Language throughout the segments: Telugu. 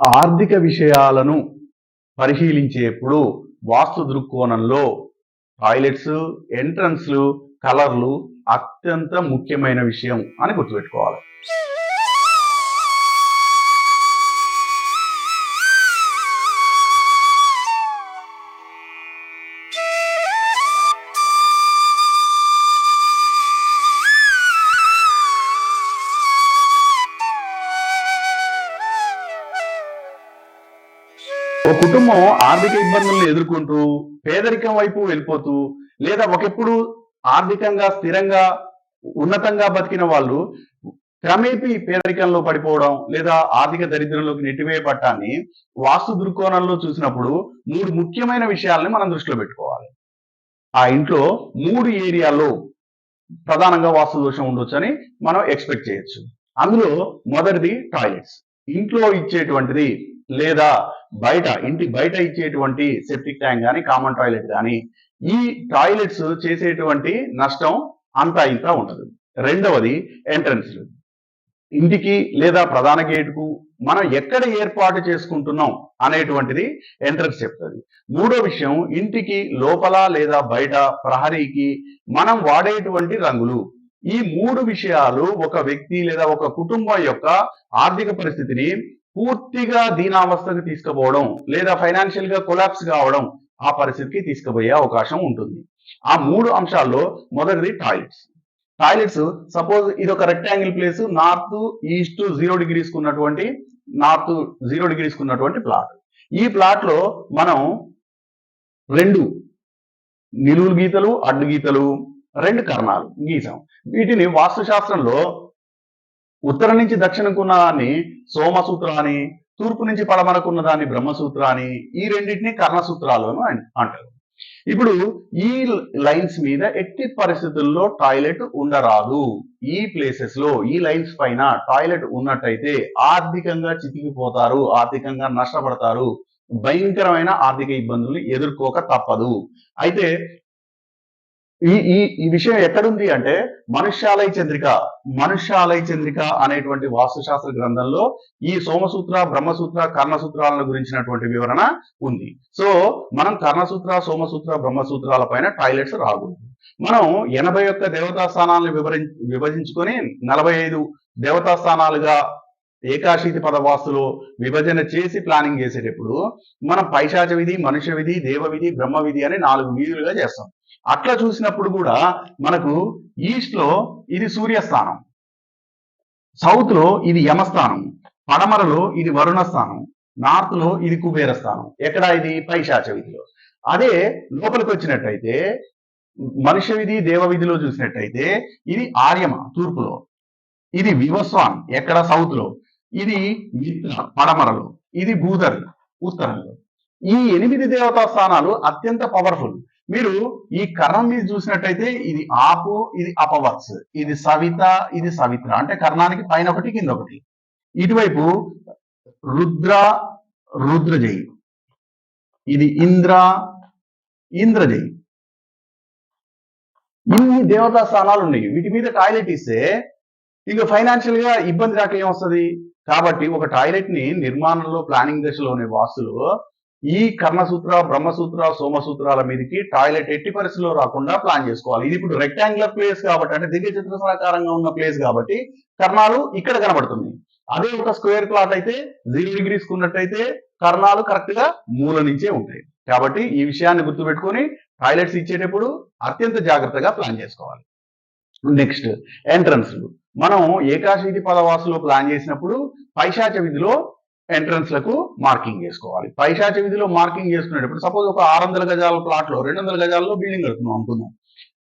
ఆర్థిక విషయాలను పరిశీలించేప్పుడు వాస్తు దృక్కోణంలో టాయిలెట్స్ ఎంట్రన్స్లు కలర్లు అత్యంత ముఖ్యమైన విషయం అని గుర్తుపెట్టుకోవాలి. ఓ కుటుంబం ఆర్థిక ఇబ్బందులను ఎదుర్కొంటూ పేదరికం వైపు వెళ్ళిపోతూ లేదా ఒకప్పుడు ఆర్థికంగా స్థిరంగా ఉన్నతంగా బతికిన వాళ్ళు క్రమేపీ పేదరికంలో పడిపోవడం లేదా ఆర్థిక దరిద్రంలోకి నెట్టివేయబట్టాన్ని వాస్తు దృక్కోణంలో చూసినప్పుడు మూడు ముఖ్యమైన విషయాలని మనం దృష్టిలో పెట్టుకోవాలి. ఆ ఇంట్లో మూడు ఏరియాల్లో ప్రధానంగా వాస్తు దోషం ఉండొచ్చని మనం ఎక్స్పెక్ట్ చేయొచ్చు. అందులో మొదటిది టాయిలెట్స్. ఇంట్లో ఇచ్చేటువంటిది లేదా బయట ఇంటి బయట ఇచ్చేటువంటి సెప్టిక్ ట్యాంక్ కానీ కామన్ టాయిలెట్ కానీ ఈ టాయిలెట్స్ చేసేటువంటి నష్టం అంతా ఇంత ఉండదు రెండవది ఎంట్రన్స్ ఇంటికి లేదా ప్రధాన గేటుకు మనం ఎక్కడ ఏర్పాటు చేసుకుంటున్నాం అనేటువంటిది ఎంట్రన్స్ చెప్తుంది. మూడో విషయం ఇంటికి లోపల లేదా బయట ప్రహరీకి మనం వాడేటువంటి రంగులు. ఈ మూడు విషయాలు ఒక వ్యక్తి లేదా ఒక కుటుంబం యొక్క ఆర్థిక పరిస్థితిని పూర్తిగా దీనావస్థకు తీసుకుపోవడం లేదా ఫైనాన్షియల్గా కొలాప్స్ కావడం ఆ పరిస్థితికి తీసుకుపోయే అవకాశం ఉంటుంది. ఆ మూడు అంశాల్లో మొదటిది టాయిలెట్స్ టాయిలెట్స్ సపోజ్ ఇది ఒక rectangle place north east zero degrees ఉన్నటువంటి నార్త్ జీరో డిగ్రీస్ ఉన్నటువంటి ప్లాట్ ఈ ప్లాట్లో మనం రెండు నిలువులు గీతలు అడ్డు గీతలు రెండు కర్ణాలు గీసాం. వీటిని వాస్తుశాస్త్రంలో ఉత్తరం నుంచి దక్షిణకున్న దాన్ని సోమసూత్ర అని తూర్పు నుంచి పడమరకున్న దాన్ని బ్రహ్మసూత్ర అని ఈ రెండింటిని కర్ణసూత్రాలు అని అంటారు. ఇప్పుడు ఈ లైన్స్ మీద ఎట్టి పరిస్థితుల్లో టాయిలెట్ ఉండరాదు. ఈ ప్లేసెస్లో ఈ లైన్స్ పైన టాయిలెట్ ఉన్నట్టయితే ఆర్థికంగా చితికిపోతారు ఆర్థికంగా నష్టపడతారు. భయంకరమైన ఆర్థిక ఇబ్బందులు ఎదుర్కోక తప్పదు. అయితే ఈ ఈ ఈ విషయం ఎక్కడుంది అంటే మనుష్యాలయ చంద్రిక మనుష్యాలయ చంద్రిక అనేటువంటి వాస్తుశాస్త్ర గ్రంథంలో ఈ సోమసూత్ర బ్రహ్మసూత్ర కర్ణసూత్రాలను గురించినటువంటి వివరణ ఉంది. సో మనం కర్ణసూత్ర సోమసూత్ర బ్రహ్మసూత్రాల పైన టాయిలెట్స్ రాకూడదు. మనం ఎనభై ఒక్క దేవతా స్థానాలను వివరి విభజించుకొని నలభై ఐదు దేవతా స్థానాలుగా ఏకాశీతి పదవాస్తులో విభజన చేసి ప్లానింగ్ చేసేటప్పుడు మనం పైశాచ విధి మనుష్య విధి దేవ విధి బ్రహ్మ విధి అని నాలుగు వీధులుగా చేస్తాం. అట్లా చూసినప్పుడు కూడా మనకు ఈస్ట్లో ఇది సూర్యస్థానం సౌత్లో ఇది యమస్థానం పడమరలో ఇది వరుణ స్థానం ఇది కుబేర స్థానం ఎక్కడ ఇది? పైశాచ విధిలో. అదే లోపలికి వచ్చినట్టయితే మనుష్య విధి దేవ విధిలో చూసినట్టయితే ఇది ఆర్యమ తూర్పులో. ఇది వివస్వాన్ ఎక్కడ? సౌత్లో ఇది మిత్ర పడమరలో. ఇది భూధర్ ఉత్తరంలో. ఈ ఎనిమిది దేవతా స్థానాలు అత్యంత పవర్ఫుల్ మీరు ఈ కర్ణం మీద చూసినట్టయితే ఇది ఆపు ఇది అపవత్స్ ఇది సవిత ఇది సవిత్ర. అంటే కర్ణానికి పైన ఒకటి కింద ఒకటి. ఇటువైపు రుద్ర రుద్రజయి. ఇది ఇంద్ర ఇంద్రజయి. ఇన్ని దేవతా స్థానాలు ఉన్నాయి. వీటి మీద టాయిలెట్ ఇస్తే ఇక ఫైనాన్షియల్గా ఇబ్బంది రాక ఏమొస్తుంది కాబట్టి ఒక టాయిలెట్ని నిర్మాణంలో ప్లానింగ్ దశలోనే వాస్తులు ఈ కర్ణసూత్ర బ్రహ్మసూత్ర సోమసూత్రాల మీదకి టాయిలెట్ ఎట్టి పరిస్థితుల్లో రాకుండా ప్లాన్ చేసుకోవాలి. ఇది ఇప్పుడు రెక్టాంగులర్ ప్లేస్ కాబట్టి అంటే దీర్ఘ చతురస్రాకారంగా ఉన్న ప్లేస్ కాబట్టి కర్ణాలు ఇక్కడ కనబడుతుంది అదే ఒక స్క్వేర్ ప్లాట్ అయితే జీరో డిగ్రీస్ ఉన్నట్టయితే కర్ణాలు కరెక్ట్గా మూల నుంచే ఉంటాయి. కాబట్టి ఈ విషయాన్ని గుర్తుపెట్టుకొని టాయిలెట్స్ ఇచ్చేటప్పుడు అత్యంత జాగ్రత్తగా ప్లాన్ చేసుకోవాలి. నెక్స్ట్ ఎంట్రన్స్లు. మనం ఏకాశీతి పదవాసులో ప్లాన్ చేసినప్పుడు పైశాచ విధిలో ఎంట్రన్స్లకు మార్కింగ్ చేసుకోవాలి. పైశాచ విధిలో మార్కింగ్ చేసుకునేటప్పుడు సపోజ్ ఒక ఆరు వందల గజాల ప్లాట్లో రెండు వందల గజాల్లో బిల్డింగ్ కడుతున్నాం అనుకుందాం.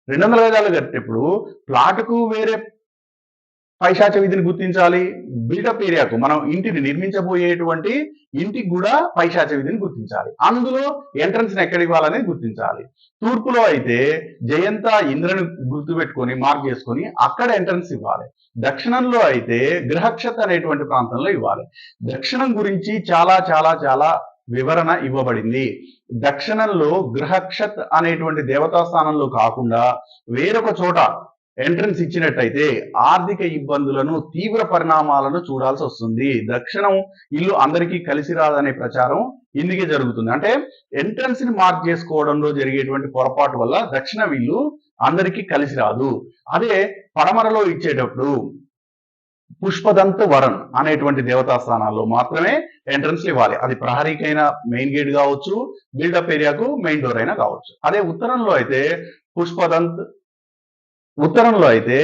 రెండు వందల గజాలు కట్టేటప్పుడు ప్లాట్కు వేరే పైశాచ విధిని గుర్తించాలి. బిల్డప్ ఏరియాకు మనం ఇంటిని నిర్మించబోయేటువంటి ఇంటికి కూడా పైశాచ విధిని గుర్తించాలి. అందులో ఎంట్రన్స్ ఎక్కడ ఇవ్వాలనేది గుర్తించాలి. తూర్పులో అయితే జయంత ఇంద్రని గుర్తుపెట్టుకొని మార్క్ చేసుకొని అక్కడ ఎంట్రన్స్ ఇవ్వాలి. దక్షిణంలో అయితే గ్రహక్షత్ అనేటువంటి ప్రాంతంలో ఇవ్వాలి. దక్షిణం గురించి చాలా చాలా చాలా వివరణ ఇవ్వబడింది. దక్షిణంలో గ్రహక్షత్ అనేటువంటి దేవతా స్థానంలో కాకుండా వేరొక చోట ఎంట్రన్స్ ఇచ్చినట్టయితే ఆర్థిక ఇబ్బందులను తీవ్ర పరిణామాలను చూడాల్సి వస్తుంది. దక్షిణం ఇల్లు అందరికీ కలిసి రాదనే ప్రచారం ఇందుకే జరుగుతుంది. అంటే ఎంట్రన్స్ని మార్క్ చేసుకోవడంలో జరిగేటువంటి పొరపాటు వల్ల దక్షిణం ఇల్లు అందరికీ కలిసి రాదు. అదే పడమరలో ఇచ్చేటప్పుడు పుష్పదంత వరన్ అనేటువంటి దేవతా స్థానాల్లో మాత్రమే ఎంట్రన్స్ ఇవ్వాలి. అది ప్రహరీకైనా మెయిన్ గేట్ కావచ్చు బిల్డప్ ఏరియాకు మెయిన్ డోర్ అయినా కావచ్చు. అదే ఉత్తరంలో అయితే పుష్పదంత్ ఉత్తరంలో అయితే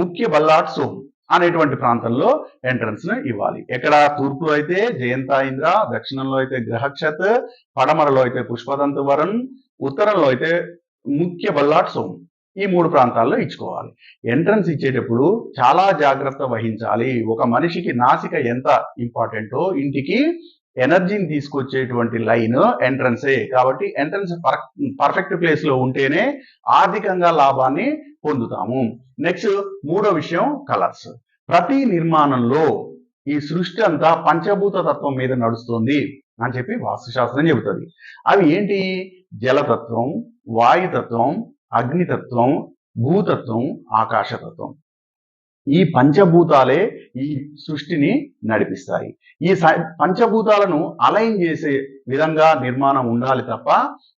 ముఖ్య బల్లాట్ సోమ్ అనేటువంటి ప్రాంతంలో ఎంట్రన్స్ను ఇవ్వాలి. ఎక్కడ? తూర్పులో అయితే జయంతాయింద్ర దక్షిణంలో అయితే గ్రహక్షత్ పడమరలో అయితే పుష్పదంత వరుణ్ ఉత్తరంలో అయితే ముఖ్య బల్లాట్ సోమ్ ఈ మూడు ప్రాంతాల్లో ఇచ్చుకోవాలి. ఎంట్రన్స్ ఇచ్చేటప్పుడు చాలా జాగ్రత్త వహించాలి. ఒక మనిషికి నాసిక ఎంత ఇంపార్టెంటో ఇంటికి ఎనర్జీని తీసుకొచ్చేటువంటి లైన్ ఎంట్రన్సే. కాబట్టి ఎంట్రన్స్ పర్ఫెక్ట్ ప్లేస్లో ఉంటేనే ఆర్థికంగా లాభాన్ని పొందుతాము. నెక్స్ట్ మూడో విషయం కలర్స్. ప్రతి నిర్మాణంలో ఈ సృష్టి అంతా పంచభూత తత్వం మీద నడుస్తుంది అని చెప్పి వాస్తుశాస్త్రం చెబుతుంది. అవి ఏంటి? జలతత్వం వాయుతత్వం అగ్నితత్వం భూతత్వం ఆకాశతత్వం. ఈ పంచభూతాలే ఈ సృష్టిని నడిపిస్తాయి. ఈ స- పంచభూతాలను అలైన్ చేసే విధంగా నిర్మాణం ఉండాలి తప్ప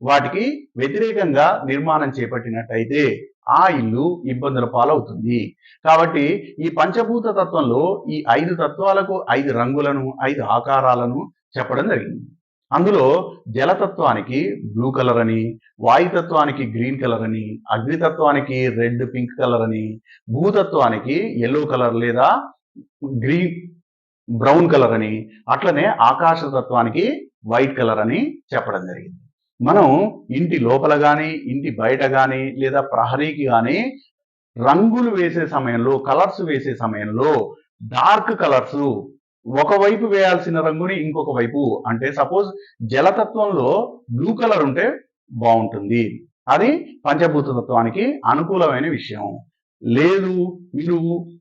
వాటికి వ్యతిరేకంగా నిర్మాణం చేపట్టినట్టయితే ఆ ఇల్లు ఇబ్బందుల పాలవుతుంది. కాబట్టి ఈ పంచభూత తత్వంలో ఈ ఐదు తత్వాలకు ఐదు రంగులను ఐదు ఆకారాలను చెప్పడం జరిగింది. అందులో జలతత్వానికి బ్లూ కలర్ అని వాయుతత్వానికి గ్రీన్ కలర్ అని అగ్నితత్వానికి రెడ్ పింక్ కలర్ అని భూతత్వానికి ఎల్లో కలర్ లేదా గ్రీన్ బ్రౌన్ కలర్ అని అట్లనే ఆకాశ తత్వానికి వైట్ కలర్ అని చెప్పడం జరిగింది. మనం ఇంటి లోపల కానీ ఇంటి బయట కానీ లేదా ప్రహరీకి కానీ రంగులు వేసే సమయంలో కలర్స్ వేసే సమయంలో డార్క్ కలర్స్ ఒకవైపు వేయాల్సిన రంగుని ఇంకొక వైపు అంటే సపోజ్ జలతత్వంలో బ్లూ కలర్ ఉంటే బాగుంటుంది. అది పంచభూత తత్వానికి అనుకూలమైన విషయం. లేదు మీరు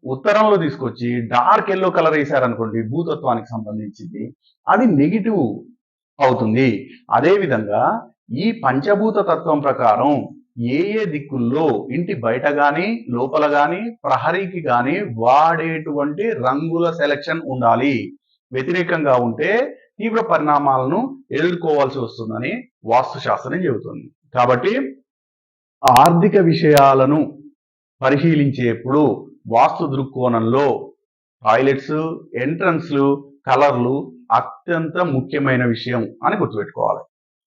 ఉత్తరంలో తీసుకొచ్చి డార్క్ ఎల్లో కలర్ వేశారనుకోండి భూతత్వానికి సంబంధించింది అది నెగిటివ్ అవుతుంది. అదేవిధంగా ఈ పంచభూత తత్వం ప్రకారం ఏ ఏ దిక్కుల్లో ఇంటి బయట గాని లోపల గాని ప్రహరీకి గాని వాడేటువంటి రంగుల సెలక్షన్ ఉండాలి. వ్యతిరేకంగా ఉంటే తీవ్ర పరిణామాలను ఎదుర్కోవాల్సి వస్తుందని వాస్తుశాస్త్రం చెబుతుంది. కాబట్టి ఆర్థిక విషయాలను పరిశీలించేప్పుడు వాస్తు దృక్కోణంలో టాయిలెట్స్ ఎంట్రన్స్లు కలర్లు అత్యంత ముఖ్యమైన విషయం అని గుర్తుపెట్టుకోవాలి.